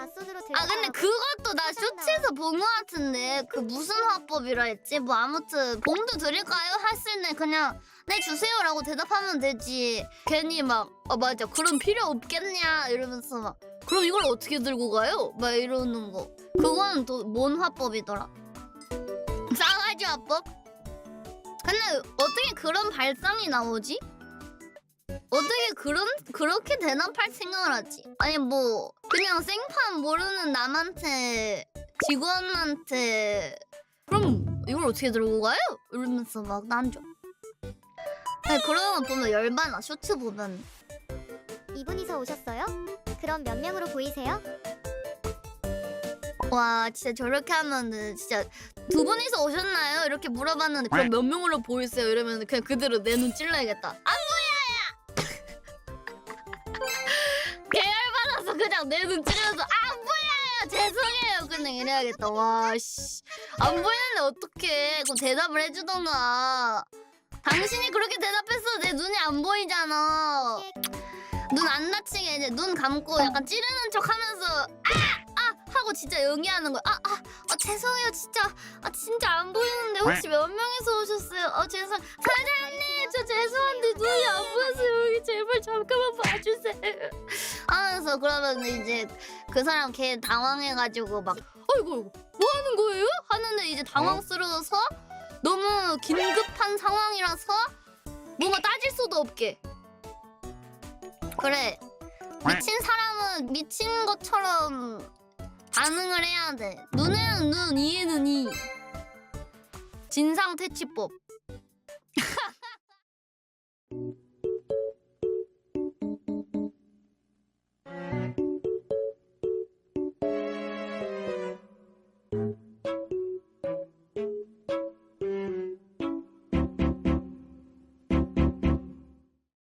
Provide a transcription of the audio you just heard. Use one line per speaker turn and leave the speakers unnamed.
닷소드로
아 근데 그것도 나 쇼츠에서 본 거 같은데 그 무슨 화법이라 했지? 뭐 아무튼 봉도 드릴까요? 했을 때 그냥 네 주세요라고 대답하면 되지 괜히 막어 맞아 그럼 필요 없겠냐 이러면서 막 그럼 이걸 어떻게 들고 가요? 막 이러는 거 그거는 또 뭔 화법이더라? 싸가지 화법? 근데 어떻게 그런 발상이 나오지? 어떻게 그런 그렇게 대답할 생각을 하지? 아니 뭐 그냥 생판 모르는 남한테 직원한테 그럼 이걸 어떻게 들고 가요? 이러면서 막 난줘. 아니 거 보면 열받아 쇼츠 보면
이분이서 오셨어요? 그럼 몇 명으로 보이세요?
와 진짜 저렇게 하면은 진짜 두 분이서 오셨나요? 이렇게 물어봤는데 그럼 몇 명으로 보이세요? 이러면 그냥 그대로 내 눈 찔러야겠다. 안보 그냥 내눈 찔러서 안 보여요. 죄송해요. 그냥 이래야겠다. 와 씨. 안 보이는데 어떡해. 그럼 대답을 해주던가. 당신이 그렇게 대답했어. 내 눈이 안 보이잖아. 눈 안 다치게 이제 눈 감고 약간 찌르는 척 하면서 아! 아! 하고 진짜 연기하는 거야. 아, 아, 아 죄송해요. 진짜 아 진짜 안 보이는데 혹시 몇 명에서 오셨어요? 어 죄송 사장님 저 죄송한데 눈이 안 보여서 여기 제발 잠깐만 봐주세요. 하면서 그러면 이제 그 사람 걔 당황해가지고 막 아이고 아이고 뭐 하는 거예요? 하는데 이제 당황스러워서 너무 긴급한 상황이라서 뭔가 따질 수도 없게. 그래. 미친 사람은 미친 것처럼 반응을 해야 돼. 눈에는 눈 이에는 이. 진상 퇴치법.